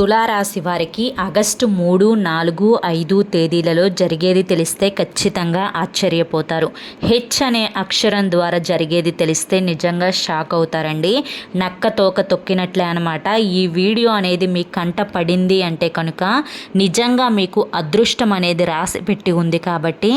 తులారాశి వారికి ఆగస్టు మూడు నాలుగు ఐదు తేదీలలో జరిగేది తెలిస్తే ఖచ్చితంగా ఆశ్చర్యపోతారు. హెచ్ అనే అక్షరం ద్వారా జరిగేది తెలిస్తే నిజంగా షాక్ అవుతారండి. నక్క తోక తొక్కినట్లే అనమాట ఈ వీడియో అనేది మీ కంట పడింది అంటే కనుక నిజంగా మీకు అదృష్టం అనేది రాసి పెట్టి ఉంది కాబట్టి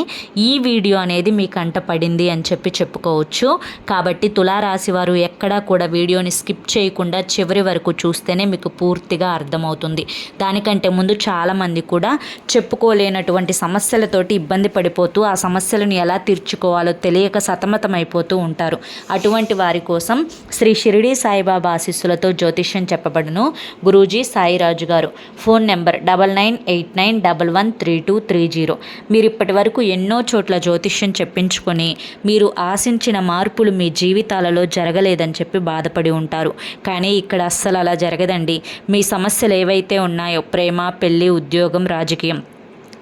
ఈ వీడియో అనేది మీ కంట పడింది అని చెప్పి చెప్పుకోవచ్చు. కాబట్టి తులారాశి వారు ఎక్కడా కూడా వీడియోని స్కిప్ చేయకుండా చివరి వరకు చూస్తేనే మీకు పూర్తిగా అర్థమవుతుంది. అవుతుంది. దానికంటే ముందు చాలామంది కూడా చెప్పుకోలేనటువంటి సమస్యలతోటి ఇబ్బంది పడిపోతూ ఆ సమస్యలను ఎలా తీర్చుకోవాలో తెలియక సతమతమైపోతూ ఉంటారు. అటువంటి వారి కోసం శ్రీ షిరిడి సాయిబాబా ఆశీస్సులతో జ్యోతిష్యం చెప్పబడును Guruji Sairaju garu. Phone number double nine eight nine double one three two three zero. మీరు ఇప్పటి వరకు ఎన్నో చోట్ల జ్యోతిష్యం చెప్పించుకొని మీరు ఆశించిన మార్పులు మీ జీవితాలలో జరగలేదని చెప్పి బాధపడి ఉంటారు. కానీ ఇక్కడ అస్సలు అలా జరగదండి. మీ సమస్యలు ఏవైతే ఉన్నాయో ప్రేమ పెళ్ళి ఉద్యోగం రాజకీయం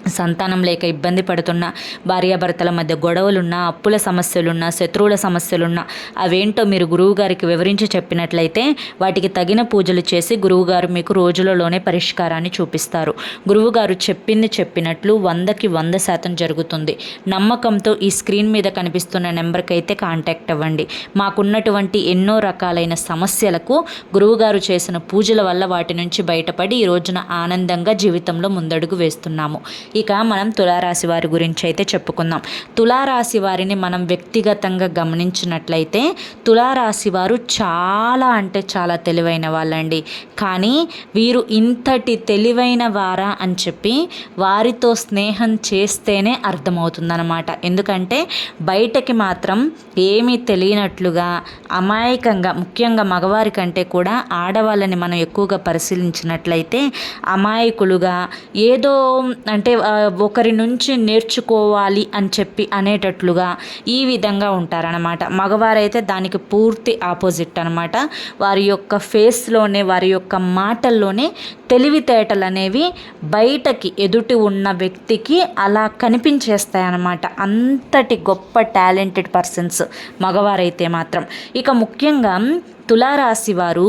సంతానం లేక ఇబ్బంది పడుతున్న భార్యాభర్తల మధ్య గొడవలున్నా అప్పుల సమస్యలున్నా శత్రువుల సమస్యలున్నా అవేంటో మీరు గురువుగారికి వివరించి చెప్పినట్లయితే వాటికి తగిన పూజలు చేసి గురువుగారు మీకు రోజులలోనే పరిష్కారాన్ని చూపిస్తారు. గురువుగారు చెప్పింది చెప్పినట్లు వందకి వంద శాతం జరుగుతుంది. నమ్మకంతో ఈ స్క్రీన్ మీద కనిపిస్తున్న నెంబర్కి అయితే కాంటాక్ట్ అవ్వండి. మాకున్నటువంటి ఎన్నో రకాలైన సమస్యలకు గురువుగారు చేసిన పూజల వల్ల వాటి నుంచి బయటపడి ఈ రోజున ఆనందంగా జీవితంలో ముందడుగు వేస్తున్నాము. ఇక మనం తులారాశి వారి గురించి అయితే చెప్పుకుందాం. తులారాశి వారిని మనం వ్యక్తిగతంగా గమనించినట్లయితే తులారాశి వారు చాలా అంటే చాలా తెలివైన వాళ్ళండి. కానీ వీరు ఇంతటి తెలివైన వారా అని చెప్పి వారితో స్నేహం చేస్తేనే అర్థమవుతుందన్నమాట. ఎందుకంటే బయటకి మాత్రం ఏమీ తెలియనట్లుగా అమాయకంగా ముఖ్యంగా మగవారి కంటే కూడా ఆడవాళ్ళని మనం ఎక్కువగా పరిశీలించినట్లయితే అమాయకులుగా ఏదో అంటే ఒకరి నుంచి నేర్చుకోవాలి అని చెప్పి అనేటట్లుగా ఈ విధంగా ఉంటారనమాట మగవారైతే దానికి పూర్తి ఆపోజిట్ అనమాట వారి యొక్క ఫేస్లోనే వారి యొక్క మాటల్లోనే తెలివితేటలు అనేవి బయటకి ఎదుటి ఉన్న వ్యక్తికి అలా కనిపించేస్తాయి అన్నమాట అంతటి గొప్ప టాలెంటెడ్ పర్సన్స్ మగవారైతే మాత్రం. ఇక ముఖ్యంగా తులారాశి వారు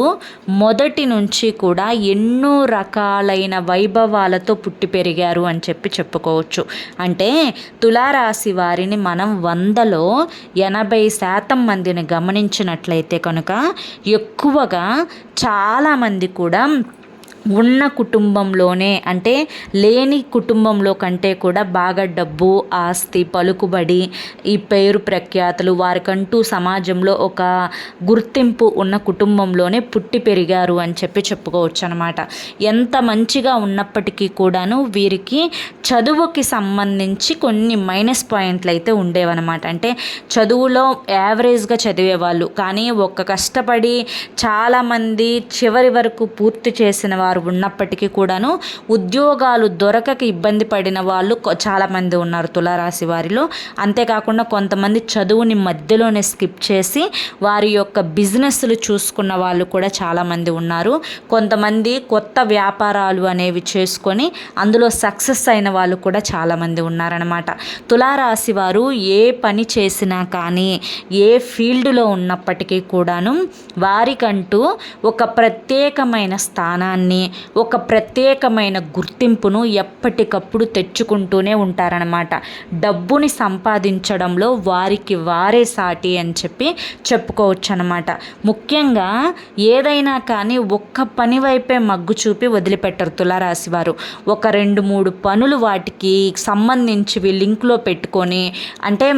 మొదటి నుంచి కూడా ఎన్నో రకాలైన వైభవాలతో పుట్టి పెరిగారు అని చెప్పి చెప్పుకోవచ్చు. అంటే తులారాశి వారిని మనం వందలో ఎనభై శాతం మందిని గమనించినట్లయితే కనుక ఎక్కువగా చాలామంది కూడా ఉన్న కుటుంబంలోనే అంటే లేని కుటుంబంలో కంటే కూడా బాగా డబ్బు ఆస్తి పలుకుబడి ఈ పేరు ప్రఖ్యాతలు వారికంటూ సమాజంలో ఒక గుర్తింపు ఉన్న కుటుంబంలోనే పుట్టి పెరిగారు అని చెప్పి చెప్పుకోవచ్చు అనమాట ఎంత మంచిగా ఉన్నప్పటికీ కూడాను వీరికి చదువుకి సంబంధించి కొన్ని మైనస్ పాయింట్లు అయితే ఉండేవన్నమాట. అంటే చదువులో యావరేజ్గా చదివేవాళ్ళు కానీ ఒక కష్టపడి చాలామంది చివరి వరకు పూర్తి చేసిన వారు వారు ఉన్నప్పటికీ కూడాను ఉద్యోగాలు దొరకక ఇబ్బంది పడిన వాళ్ళు చాలామంది ఉన్నారు తులారాశి వారిలో. అంతేకాకుండా కొంతమంది చదువుని మధ్యలోనే స్కిప్ చేసి వారి యొక్క బిజినెస్లు చూసుకున్న వాళ్ళు కూడా చాలామంది ఉన్నారు. కొంతమంది కొత్త వ్యాపారాలు అనేవి చేసుకొని అందులో సక్సెస్ అయిన వాళ్ళు కూడా చాలామంది ఉన్నారనమాట తులారాశి వారు ఏ పని చేసినా కానీ ఏ ఫీల్డ్లో ఉన్నప్పటికీ కూడాను వారికంటూ ఒక ప్రత్యేకమైన స్థానాన్ని ఒక ప్రత్యేకమైన గుర్తింపును ఎప్పటికప్పుడు తెచ్చుకుంటూనే ఉంటారనమాట డబ్బుని సంపాదించడంలో వారికి వారే సాటి అని చెప్పి చెప్పుకోవచ్చు అనమాట ముఖ్యంగా ఏదైనా కానీ ఒక్క పని వైపే మగ్గు చూపి వదిలిపెట్టరు తులారాశి వారు. ఒక రెండు మూడు పనులు వాటికి సంబంధించివి లింక్లో పెట్టుకొని అంటే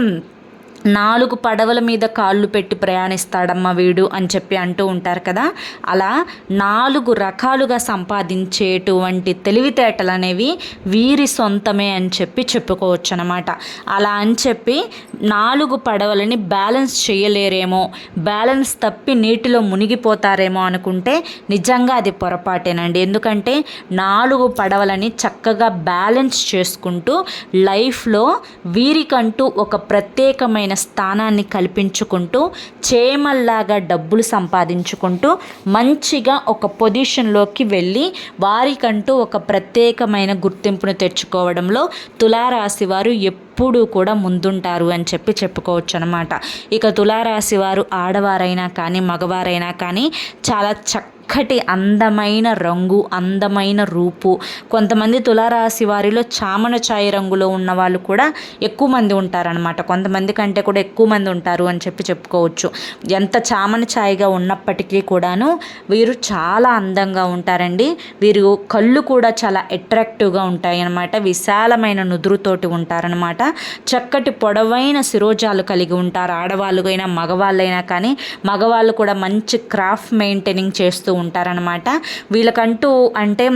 నాలుగు పడవల మీద కాళ్ళు పెట్టి ప్రయాణిస్తాడమ్మ వీడు అని చెప్పి అంటూ ఉంటారు కదా. అలా నాలుగు రకాలుగా సంపాదించేటువంటి తెలివితేటలు అనేవి వీరి సొంతమే అని చెప్పి చెప్పుకోవచ్చు అనమాట అలా అని చెప్పి నాలుగు పడవలని బ్యాలెన్స్ చేయలేరేమో బ్యాలెన్స్ తప్పి నీటిలో మునిగిపోతారేమో అనుకుంటే నిజంగా అది పొరపాటేనండి. ఎందుకంటే నాలుగు పడవలని చక్కగా బ్యాలెన్స్ చేసుకుంటూ లైఫ్లో వీరికంటూ ఒక ప్రత్యేకమైన స్థానాన్ని కల్పించుకుంటూ చేమల్లాగా డబ్బులు సంపాదించుకుంటూ మంచిగా ఒక పొజిషన్లోకి వెళ్ళి వారికంటూ ఒక ప్రత్యేకమైన గుర్తింపును తెచ్చుకోవడంలో తులారాశి వారు ఎప్పుడు కూడా ముందుంటారు అని చెప్పి చెప్పుకోవచ్చు అనమాట ఇక తులారాశి వారు ఆడవారైనా కానీ మగవారైనా కానీ చాలా చక్క చక్కటి అందమైన రంగు అందమైన రూపు. కొంతమంది తులారాశి వారిలో చామన ఛాయ రంగులో ఉన్న వాళ్ళు కూడా ఎక్కువ మంది ఉంటారనమాట కొంతమంది కంటే కూడా ఎక్కువ మంది ఉంటారు అని చెప్పి చెప్పుకోవచ్చు. ఎంత చామన ఛాయగా ఉన్నప్పటికీ కూడాను వీరు చాలా అందంగా ఉంటారండి. వీరు కళ్ళు కూడా చాలా అట్రాక్టివ్గా ఉంటాయి విశాలమైన నుదురుతోటి ఉంటారనమాట చక్కటి పొడవైన శిరోజాలు కలిగి ఉంటారు. ఆడవాళ్ళైనా మగవాళ్ళైనా కానీ మగవాళ్ళు కూడా మంచి క్రాఫ్ట్ మెయింటైనింగ్ చేస్తూ ఉంటారనమాట వీళ్ళకంటూ అంటే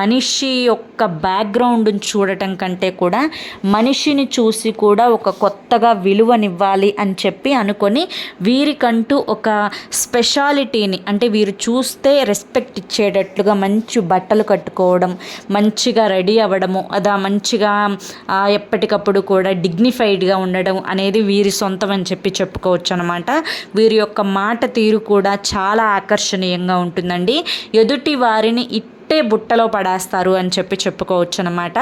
మనిషి యొక్క బ్యాక్గ్రౌండ్ని చూడటం కంటే కూడా మనిషిని చూసి కూడా ఒక కొత్తగా విలువనివ్వాలి అని చెప్పి అనుకొని వీరికంటూ ఒక స్పెషాలిటీని అంటే వీరు చూస్తే రెస్పెక్ట్ ఇచ్చేటట్లుగా మంచి బట్టలు కట్టుకోవడం మంచిగా రెడీ అవ్వడము అదా మంచిగా ఎప్పటికప్పుడు కూడా డిగ్నిఫైడ్గా ఉండడం అనేది వీరి సొంతం అని చెప్పి చెప్పుకోవచ్చు అనమాట వీరి యొక్క మాట తీరు కూడా చాలా ఆకర్షణీయంగా ఉంటుందండి. ఎదుటి వారిని ఇట్టే బుట్టలో పడేస్తారు అని చెప్పి చెప్పుకోవచ్చు అనమాట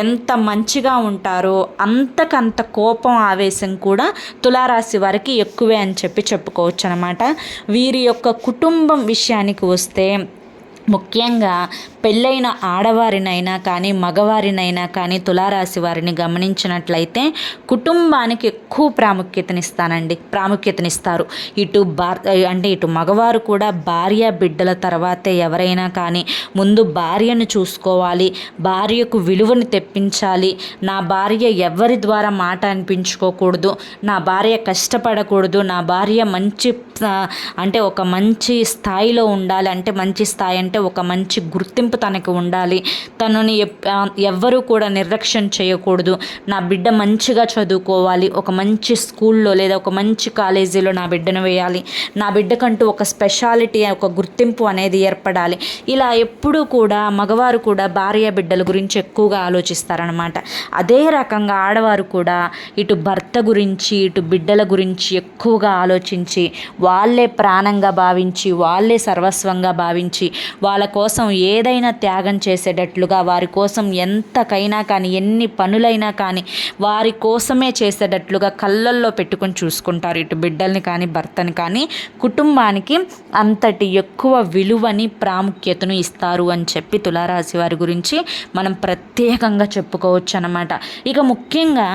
ఎంత మంచిగా ఉంటారో అంతకంత కోపం ఆవేశం కూడా తులారాశి వారికి ఎక్కువే అని చెప్పి చెప్పుకోవచ్చు అనమాట వీరి యొక్క కుటుంబం విషయానికి వస్తే ముఖ్యంగా పెళ్ళైన ఆడవారినైనా కానీ మగవారినైనా కానీ తులారాశి వారిని గమనించినట్లయితే కుటుంబానికి ఎక్కువ ప్రాముఖ్యతనిస్తానండి ప్రాముఖ్యతనిస్తారు. ఇటు భార్ అంటే ఇటు మగవారు కూడా భార్య బిడ్డల తర్వాతే ఎవరైనా కానీ ముందు భార్యను చూసుకోవాలి భార్యకు విలువను తెప్పించాలి. నా భార్య ఎవరి ద్వారా మాట అనిపించుకోకూడదు నా భార్య కష్టపడకూడదు నా భార్య మంచి అంటే ఒక మంచి స్థాయిలో ఉండాలి అంటే మంచి స్థాయి అంటే ఒక మంచి గుర్తింపు తనకు ఉండాలి. తనని ఎవ్వరూ కూడా నిర్లక్ష్యం చేయకూడదు. నా బిడ్డ మంచిగా చదువుకోవాలి. ఒక మంచి స్కూల్లో లేదా ఒక మంచి కాలేజీలో నా బిడ్డను వేయాలి. నా బిడ్డకంటూ ఒక స్పెషాలిటీ ఒక గుర్తింపు అనేది ఏర్పడాలి. ఇలా ఎప్పుడూ కూడా మగవారు కూడా భార్య బిడ్డల గురించి ఎక్కువగా ఆలోచిస్తారనమాట అదే రకంగా ఆడవారు కూడా ఇటు భర్త గురించి ఇటు బిడ్డల గురించి ఎక్కువగా ఆలోచించి వాళ్ళే ప్రాణంగా భావించి వాళ్ళే సర్వస్వంగా భావించి వాళ్ళ కోసం ఏదైనా త్యాగం చేసేటట్లుగా వారి కోసం ఎంతకైనా కానీ ఎన్ని పనులైనా కానీ వారి కోసమే చేసేటట్లుగా కళ్ళల్లో పెట్టుకొని చూసుకుంటారు. ఇటు బిడ్డల్ని కానీ భర్తని కానీ కుటుంబానికి అంతటి ఎక్కువ విలువని ప్రాముఖ్యతను ఇస్తారు అని చెప్పి తులారాశి వారి గురించి మనం ప్రత్యేకంగా చెప్పుకోవచ్చు అనమాట ఇక ముఖ్యంగా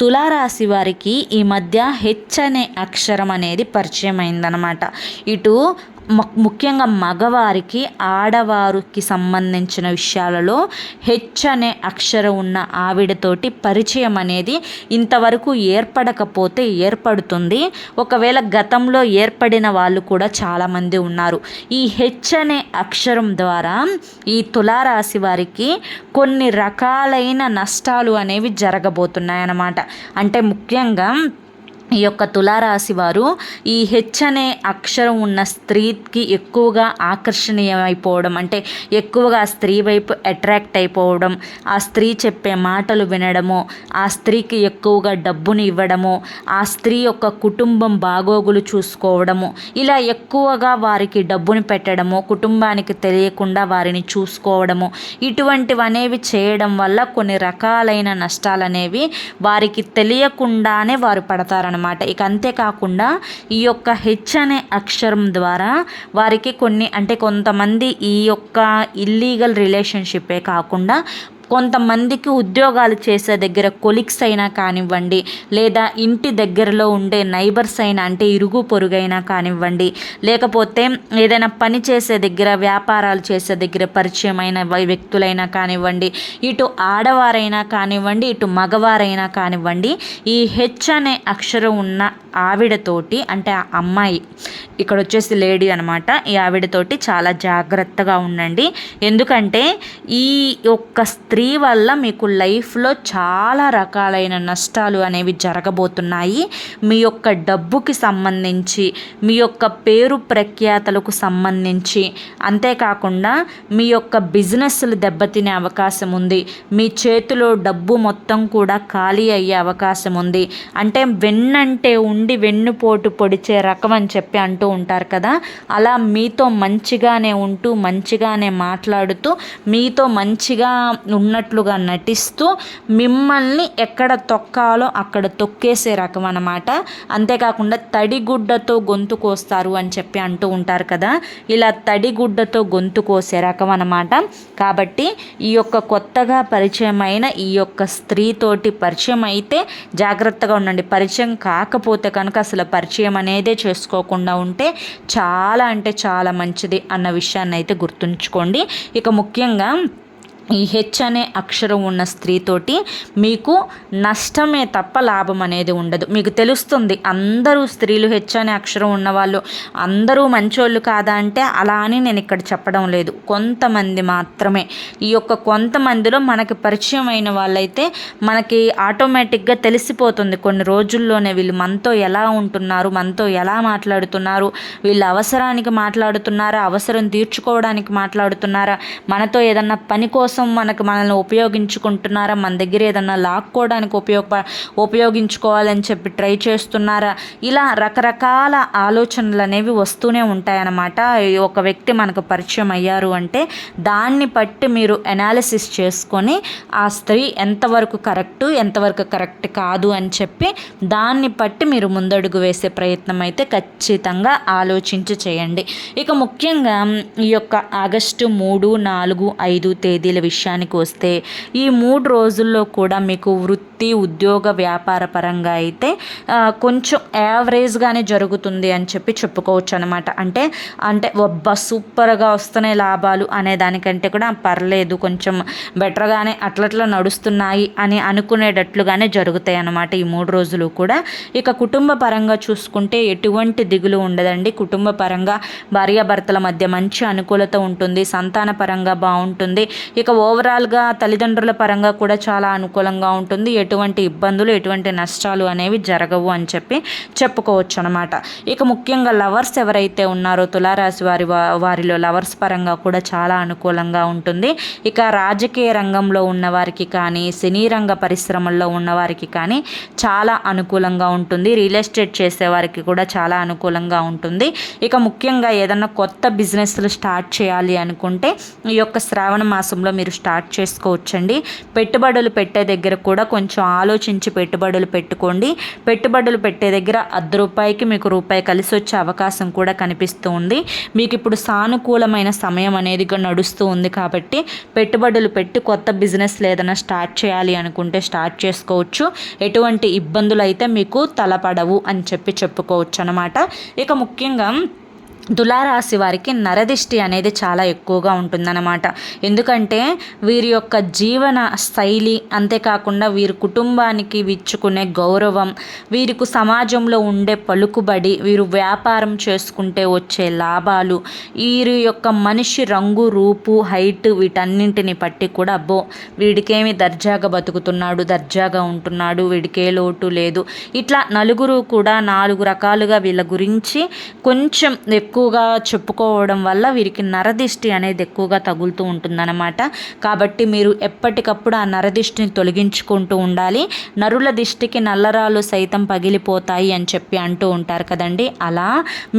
తులారాశి వారికి ఈ మధ్య హెచ్ అనే అక్షరం అనేది పరిచయం అయిందనమాట ఇటు ముఖ్యంగా మగవారికి ఆడవారికి సంబంధించిన విషయాలలో హెచ్ అనే అక్షరం ఉన్న ఆవిడతోటి పరిచయం అనేది ఇంతవరకు ఏర్పడకపోతే ఏర్పడుతుంది. ఒకవేళ గతంలో ఏర్పడిన వాళ్ళు కూడా చాలామంది ఉన్నారు. ఈ హెచ్ అనే అక్షరం ద్వారా ఈ తులారాశి వారికి కొన్ని రకాలైన నష్టాలు అనేవి జరగబోతున్నాయి అన్నమాట అంటే ముఖ్యంగా ఈ యొక్క తులారాశి వారు ఈ హెచ్ అనే అక్షరం ఉన్న స్త్రీకి ఎక్కువగా ఆకర్షణీయమైపోవడం అంటే ఎక్కువగా స్త్రీ వైపు అట్రాక్ట్ అయిపోవడం ఆ స్త్రీ చెప్పే మాటలు వినడము ఆ స్త్రీకి ఎక్కువగా డబ్బుని ఇవ్వడము ఆ స్త్రీ యొక్క కుటుంబం బాగోగులు చూసుకోవడము ఇలా ఎక్కువగా వారికి డబ్బును పెట్టడము కుటుంబానికి తెలియకుండా వారిని చూసుకోవడము ఇటువంటివి అనేవి చేయడం వల్ల కొన్ని రకాలైన నష్టాలు అనేవి వారికి తెలియకుండానే వారు పడతారనమాట. అనమాట ఇక అంతేకాకుండా ఈ యొక్క హెచ్ అనే అక్షరం ద్వారా వారికి కొన్ని అంటే కొంతమంది ఈ యొక్క ఇల్లీగల్ రిలేషన్షిప్పే కాకుండా కొంతమందికి ఉద్యోగాలు చేసే దగ్గర కొలిక్స్ అయినా కానివ్వండి లేదా ఇంటి దగ్గరలో ఉండే నైబర్స్ అయినా అంటే ఇరుగు పొరుగైనా కానివ్వండి లేకపోతే ఏదైనా పని చేసే దగ్గర వ్యాపారాలు చేసే దగ్గర పరిచయమైన వ్యక్తులైనా కానివ్వండి ఇటు ఆడవారైనా కానివ్వండి ఇటు మగవారైనా కానివ్వండి ఈ హెచ్ అనే అక్షరం ఉన్న ఆవిడతోటి అంటే ఆ అమ్మాయి ఇక్కడ వచ్చేసి లేడీ అనమాట ఈ ఆవిడతోటి చాలా జాగ్రత్తగా ఉండండి. ఎందుకంటే ఈ యొక్క స్త్రీ వల్ల మీకు లైఫ్లో చాలా రకాలైన నష్టాలు అనేవి జరగబోతున్నాయి. మీ యొక్క డబ్బుకి సంబంధించి మీ యొక్క పేరు ప్రఖ్యాతలకు సంబంధించి. అంతేకాకుండా మీ యొక్క బిజినెస్లు దెబ్బతినే అవకాశం ఉంది. మీ చేతిలో డబ్బు మొత్తం కూడా ఖాళీ అయ్యే అవకాశం ఉంది. అంటే వెన్నంటే ఉండి ఉండి వెన్నుపోటు పొడిచే రకం అని చెప్పి అంటూ ఉంటారు కదా. అలా మీతో మంచిగానే ఉంటూ మంచిగానే మాట్లాడుతూ మీతో మంచిగా ఉన్నట్లుగా నటిస్తూ మిమ్మల్ని ఎక్కడ తొక్కాలో అక్కడ తొక్కేసే రకం అనమాట అంతేకాకుండా తడిగుడ్డతో గొంతు కోస్తారు అని చెప్పి అంటూ ఉంటారు కదా. ఇలా తడిగుడ్డతో గొంతు కోసే రకం అనమాట కాబట్టి ఈ యొక్క కొత్తగా పరిచయమైన ఈ యొక్క స్త్రీతోటి పరిచయం అయితే జాగ్రత్తగా ఉండండి. పరిచయం కాకపోతే కనుక అసలు పరిచయం అనేదే చేసుకోకుండా ఉంటే చాలా అంటే చాలా మంచిది అన్న విషయాన్ని అయితే గుర్తుంచుకోండి. ఇక ముఖ్యంగా ఈ హెచ్ అనే అక్షరం ఉన్న స్త్రీతోటి మీకు నష్టమే తప్ప లాభం అనేది ఉండదు. మీకు తెలుస్తుంది అందరూ స్త్రీలు హెచ్ అనే అక్షరం ఉన్నవాళ్ళు అందరూ మంచోళ్ళు కాదా అంటే అలా అని నేను ఇక్కడ చెప్పడం లేదు. కొంతమంది మాత్రమే. ఈ యొక్క కొంతమందిలో మనకి పరిచయం అయిన వాళ్ళైతే మనకి ఆటోమేటిక్గా తెలిసిపోతుంది. కొన్ని రోజుల్లోనే వీళ్ళు మనతో ఎలా ఉంటున్నారు మనతో ఎలా మాట్లాడుతున్నారు వీళ్ళు అవసరానికి మాట్లాడుతున్నారా అవసరం తీర్చుకోవడానికి మాట్లాడుతున్నారా మనతో ఏదన్నా పని కోసం మనకు మనల్ని ఉపయోగించుకుంటున్నారా? మన దగ్గర ఏదన్నా లాక్కోవడానికి ఉపయోగ ఉపయోగించుకోవాలని చెప్పి ట్రై చేస్తున్నారా? ఇలా రకరకాల ఆలోచనలు అనేవి వస్తూనే ఉంటాయన్నమాట. ఒక వ్యక్తి మనకు పరిచయం అయ్యారు అంటే దాన్ని బట్టి మీరు అనాలిసిస్ చేసుకొని ఆ స్త్రీ ఎంతవరకు కరెక్ట్ ఎంతవరకు కరెక్ట్ కాదు అని చెప్పి దాన్ని బట్టి మీరు ముందడుగు వేసే ప్రయత్నం అయితే ఖచ్చితంగా ఆలోచించి చేయండి. ఇక ముఖ్యంగా ఈ యొక్క ఆగస్టు మూడు నాలుగు ఐదు తేదీల విషయానికి వస్తే ఈ మూడు రోజుల్లో కూడా మీకు వృత్తి ఉద్యోగ వ్యాపార పరంగా అయితే కొంచెం యావరేజ్గానే జరుగుతుంది అని చెప్పి చెప్పుకోవచ్చు అనమాట అంటే అంటే ఒబ్బ సూపర్గా వస్తున్నాయి లాభాలు అనే దానికంటే కూడా పర్లేదు కొంచెం బెటర్గానే అట్లట్లా నడుస్తున్నాయి అని అనుకునేటట్లుగానే జరుగుతాయి అన్నమాట ఈ మూడు రోజులు కూడా. ఇక కుటుంబ పరంగా చూసుకుంటే ఎటువంటి దిగులు ఉండదండి. కుటుంబ పరంగా భార్యాభర్తల మధ్య మంచి అనుకూలత ఉంటుంది సంతాన పరంగా బాగుంటుంది. ఇక ఓవరాల్గా తల్లిదండ్రుల పరంగా కూడా చాలా అనుకూలంగా ఉంటుంది. ఎటువంటి ఇబ్బందులు ఎటువంటి నష్టాలు అనేవి జరగవు అని చెప్పి చెప్పుకోవచ్చు అనమాట ఇక ముఖ్యంగా లవర్స్ ఎవరైతే ఉన్నారో తులారాశి వారి వారిలో లవర్స్ పరంగా కూడా చాలా అనుకూలంగా ఉంటుంది. ఇక రాజకీయ రంగంలో ఉన్నవారికి కానీ సినీ రంగ పరిశ్రమల్లో ఉన్నవారికి కానీ చాలా అనుకూలంగా ఉంటుంది. రియల్ ఎస్టేట్ చేసేవారికి కూడా చాలా అనుకూలంగా ఉంటుంది. ఇక ముఖ్యంగా ఏదన్నా కొత్త బిజినెస్లు స్టార్ట్ చేయాలి అనుకుంటే ఈ యొక్క శ్రావణ మాసంలో మీరు స్టార్ట్ చేసుకోవచ్చండి. పెట్టుబడులు పెట్టే దగ్గర కూడా కొంచెం ఆలోచించి పెట్టుబడులు పెట్టుకోండి. పెట్టుబడులు పెట్టే దగ్గర అర్ధ రూపాయికి మీకు రూపాయి కలిసి వచ్చే అవకాశం కూడా కనిపిస్తూ ఉంది. మీకు ఇప్పుడు సానుకూలమైన సమయం అనేది నడుస్తూ ఉంది కాబట్టి పెట్టుబడులు పెట్టి కొత్త బిజినెస్ ఏదైనా స్టార్ట్ చేయాలి అనుకుంటే స్టార్ట్ చేసుకోవచ్చు. ఎటువంటి ఇబ్బందులు అయితే మీకు తలపడవు అని చెప్పి చెప్పుకోవచ్చు అనమాట ఇక ముఖ్యంగా తులారాశి వారికి నరదిష్టి అనేది చాలా ఎక్కువగా ఉంటుందన్నమాట. ఎందుకంటే వీరి యొక్క జీవన శైలి అంతేకాకుండా వీరి కుటుంబానికి విచ్చుకునే గౌరవం వీరికి సమాజంలో ఉండే పలుకుబడి వీరు వ్యాపారం చేసుకుంటే వచ్చే లాభాలు వీరి యొక్క మనిషి రంగు రూపు హైట్ వీటన్నింటిని బట్టి కూడా అబ్బో వీడికేమి దర్జాగా బతుకుతున్నాడు దర్జాగా ఉంటున్నాడు వీడికే లోటు లేదు. ఇట్లా నలుగురు కూడా నాలుగు రకాలుగా వీళ్ళ గురించి కొంచెం ఎక్కువ ఎక్కువగా చెప్పుకోవడం వల్ల వీరికి నరదిష్టి అనేది ఎక్కువగా తగులుతూ ఉంటుందన్నమాట. కాబట్టి మీరు ఎప్పటికప్పుడు ఆ నరదిష్టిని తొలగించుకుంటూ ఉండాలి. నరుల దిష్టికి నల్లరాలు సైతం పగిలిపోతాయి అని చెప్పి అంటూ ఉంటారు కదండి. అలా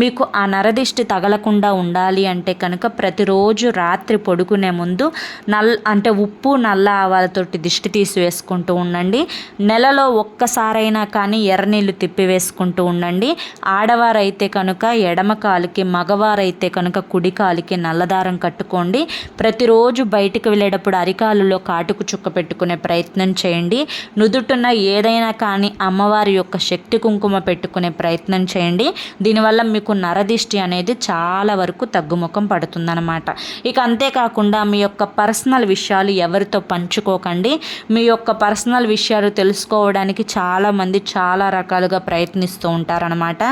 మీకు ఆ నరదిష్టి తగలకుండా ఉండాలి అంటే కనుక ప్రతిరోజు రాత్రి పొడుకునే ముందు నల్ అంటే ఉప్పు నల్ల ఆవాలతోటి దిష్టి తీసివేసుకుంటూ ఉండండి. నెలలో ఒక్కసారైనా కానీ ఎర్రనీళ్ళు తిప్పివేసుకుంటూ ఉండండి. ఆడవారైతే కనుక ఎడమ కాలుకి మగవారైతే కనుక కుడి కాలికి నల్లదారం కట్టుకోండి. ప్రతిరోజు బయటికి వెళ్ళేటప్పుడు అరికాలులో కాటుకు చుక్క పెట్టుకునే ప్రయత్నం చేయండి. నుదుటున్న ఏదైనా కానీ అమ్మవారి యొక్క శక్తి కుంకుమ పెట్టుకునే ప్రయత్నం చేయండి. దీనివల్ల మీకు నరదిష్టి అనేది చాలా వరకు తగ్గుముఖం పడుతుందన్నమాట. ఇక అంతేకాకుండా మీ యొక్క పర్సనల్ విషయాలు ఎవరితో పంచుకోకండి. మీ యొక్క పర్సనల్ విషయాలు తెలుసుకోవడానికి చాలామంది చాలా రకాలుగా ప్రయత్నిస్తూ ఉంటారనమాట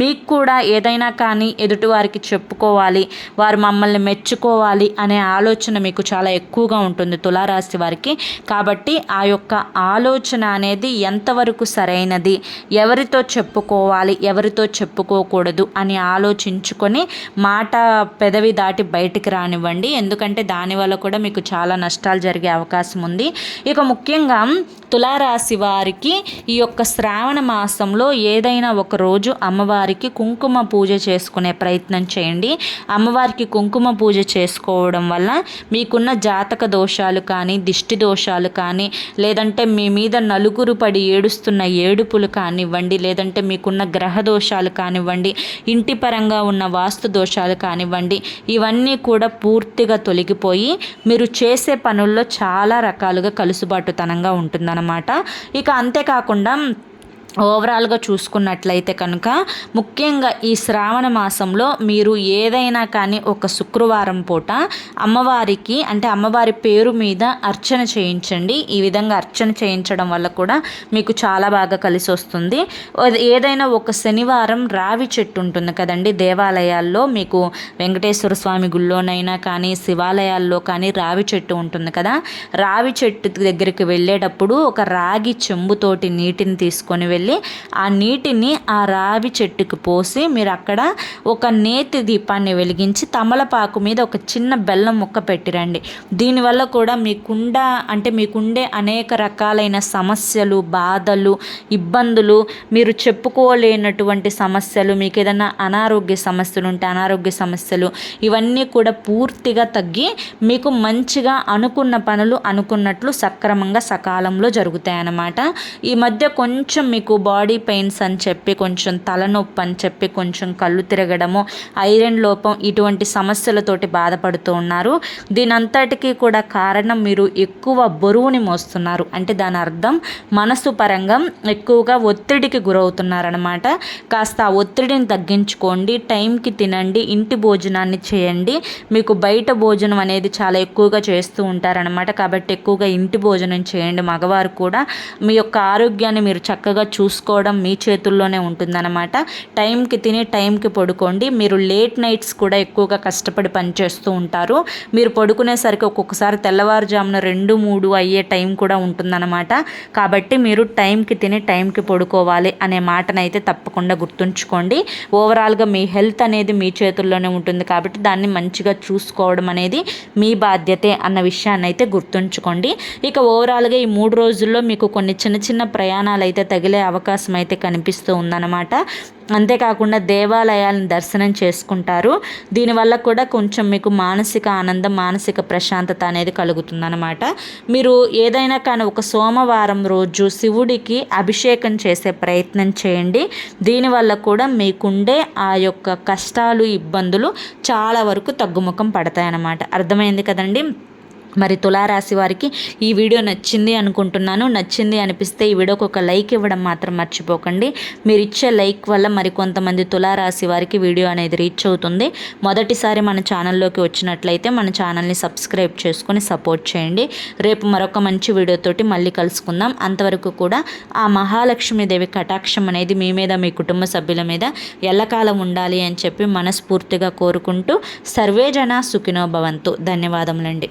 మీకు కూడా ఏదైనా కానీ ఎదుటి వారికి చెప్పుకోవాలి వారు మమ్మల్ని మెచ్చుకోవాలి అనే ఆలోచన మీకు చాలా ఎక్కువగా ఉంటుంది తులారాశి వారికి. కాబట్టి ఆ యొక్క ఆలోచన అనేది ఎంతవరకు సరైనది ఎవరితో చెప్పుకోవాలి ఎవరితో చెప్పుకోకూడదు అని ఆలోచించుకొని మాట పెదవి దాటి బయటికి రానివ్వండి. ఎందుకంటే దానివల్ల కూడా మీకు చాలా నష్టాలు జరిగే అవకాశం ఉంది. ఇక ముఖ్యంగా తులారాశి వారికి ఈ యొక్క శ్రావణ మాసంలో ఏదైనా ఒక రోజు అమ్మవారికి కుంకుమ పూజ చేసుకునే ప్రయత్నం ప్రయత్నం చేయండి. అమ్మవారికి కుంకుమ పూజ చేసుకోవడం వల్ల మీకున్న జాతక దోషాలు కానీ దిష్టి దోషాలు కానీ లేదంటే మీ మీద నలుగురు పడి ఏడుస్తున్న ఏడుపులు కానివ్వండి లేదంటే మీకున్న గ్రహ దోషాలు కానివ్వండి ఇంటి పరంగా ఉన్న వాస్తు దోషాలు కానివ్వండి ఇవన్నీ కూడా పూర్తిగా తొలగిపోయి మీరు చేసే పనుల్లో చాలా రకాలుగా కలుసుబాటుతనంగా ఉంటుందన్నమాట. ఇక అంతేకాకుండా ఓవరాల్గా చూసుకున్నట్లయితే కనుక ముఖ్యంగా ఈ శ్రావణ మాసంలో మీరు ఏదైనా కానీ ఒక శుక్రవారం పూట అమ్మవారికి అంటే అమ్మవారి పేరు మీద అర్చన చేయించండి. ఈ విధంగా అర్చన చేయించడం వల్ల కూడా మీకు చాలా బాగా కలిసి వస్తుంది. ఏదైనా ఒక శనివారం రావి చెట్టు ఉంటుంది కదండి దేవాలయాల్లో మీకు వెంకటేశ్వర స్వామి గుళ్ళోనైనా కానీ శివాలయాల్లో కానీ రావి చెట్టు ఉంటుంది కదా. రావి చెట్టు దగ్గరికి వెళ్ళేటప్పుడు ఒక రాగి చెంబుతోటి నీటిని తీసుకొని వెళ్ళి తీసుకెళ్ళి ఆ నీటిని ఆ రావి చెట్టుకు పోసి మీరు అక్కడ ఒక నేతి దీపాన్ని వెలిగించి తమలపాకు మీద ఒక చిన్న బెల్లం ముక్క పెట్టిరండి. దీనివల్ల కూడా మీకుండ అంటే మీకుండే అనేక రకాలైన సమస్యలు బాధలు ఇబ్బందులు మీరు చెప్పుకోలేనటువంటి సమస్యలు మీకు ఏదైనా అనారోగ్య సమస్యలు ఉంటే అనారోగ్య సమస్యలు ఇవన్నీ కూడా పూర్తిగా తగ్గి మీకు మంచిగా అనుకున్న పనులు అనుకున్నట్లు సక్రమంగా సకాలంలో జరుగుతాయి అన్నమాట ఈ మధ్య కొంచెం మీకు మీకు బాడీ పెయిన్స్ అని చెప్పి కొంచెం తలనొప్పి అని చెప్పి కొంచెం కళ్ళు తిరగడము ఐరన్ లోపం ఇటువంటి సమస్యలతోటి బాధపడుతూ ఉన్నారు. దీనంతటికీ కూడా కారణం మీరు ఎక్కువ బరువుని మోస్తున్నారు. అంటే దాని అర్థం మనసు పరంగా ఎక్కువగా ఒత్తిడికి గురవుతున్నారనమాట కాస్త ఆ ఒత్తిడిని తగ్గించుకోండి టైంకి తినండి ఇంటి భోజనాన్ని చేయండి. మీకు బయట భోజనం అనేది చాలా ఎక్కువగా చేస్తూ ఉంటారనమాట కాబట్టి ఎక్కువగా ఇంటి భోజనం చేయండి. మగవారు కూడా మీ యొక్క ఆరోగ్యాన్ని మీరు చక్కగా చూసుకోవడం మీ చేతుల్లోనే ఉంటుందన్నమాట. టైంకి తిని టైంకి పడుకోండి. మీరు లేట్ నైట్స్ కూడా ఎక్కువగా కష్టపడి పనిచేస్తూ ఉంటారు. మీరు పడుకునేసరికి ఒక్కొక్కసారి తెల్లవారుజామున రెండు మూడు అయ్యే టైం కూడా ఉంటుందన్నమాట. కాబట్టి మీరు టైంకి తిని టైంకి పడుకోవాలి అనే మాటనైతే తప్పకుండా గుర్తుంచుకోండి. ఓవరాల్గా మీ హెల్త్ అనేది మీ చేతుల్లోనే ఉంటుంది కాబట్టి దాన్ని మంచిగా చూసుకోవడం అనేది మీ బాధ్యతే అన్న విషయాన్ని అయితే గుర్తుంచుకోండి. ఇక ఓవరాల్గా ఈ మూడు రోజుల్లో మీకు కొన్ని చిన్న చిన్న ప్రయాణాలు అయితే తగిలే అవకాశం అయితే కనిపిస్తూ ఉందన్నమాట. అంతేకాకుండా దేవాలయాలను దర్శనం చేసుకుంటారు. దీనివల్ల కూడా కొంచెం మీకు మానసిక ఆనందం మానసిక ప్రశాంతత అనేది కలుగుతుందన్నమాట. మీరు ఏదైనా కానీ ఒక సోమవారం రోజు శివుడికి అభిషేకం చేసే ప్రయత్నం చేయండి. దీనివల్ల కూడా మీకుండే ఆ యొక్క కష్టాలు ఇబ్బందులు చాలా వరకు తగ్గుముఖం పడతాయన్నమాట. అర్థమైంది కదండి? మరి తులారాశి వారికి ఈ వీడియో నచ్చింది అనుకుంటున్నాను. నచ్చింది అనిపిస్తే ఈ వీడియోకి ఒక లైక్ ఇవ్వడం మాత్రం మర్చిపోకండి. మీరు ఇచ్చే లైక్ వల్ల మరి కొంతమంది తులారాశి వారికి వీడియో అనేది రీచ్ అవుతుంది. మొదటిసారి మన ఛానల్లోకి వచ్చినట్లయితే మన ఛానల్ని సబ్స్క్రైబ్ చేసుకొని సపోర్ట్ చేయండి. రేపు మరొక మంచి వీడియోతోటి మళ్ళీ కలుసుకుందాం. అంతవరకు కూడా ఆ మహాలక్ష్మీదేవి కటాక్షం అనేది మీ మీద మీ కుటుంబ సభ్యుల మీద ఎల్లకాలం ఉండాలి అని చెప్పి మనస్ఫూర్తిగా కోరుకుంటూ సర్వేజన సుఖినో భవంతు. ధన్యవాదములండి.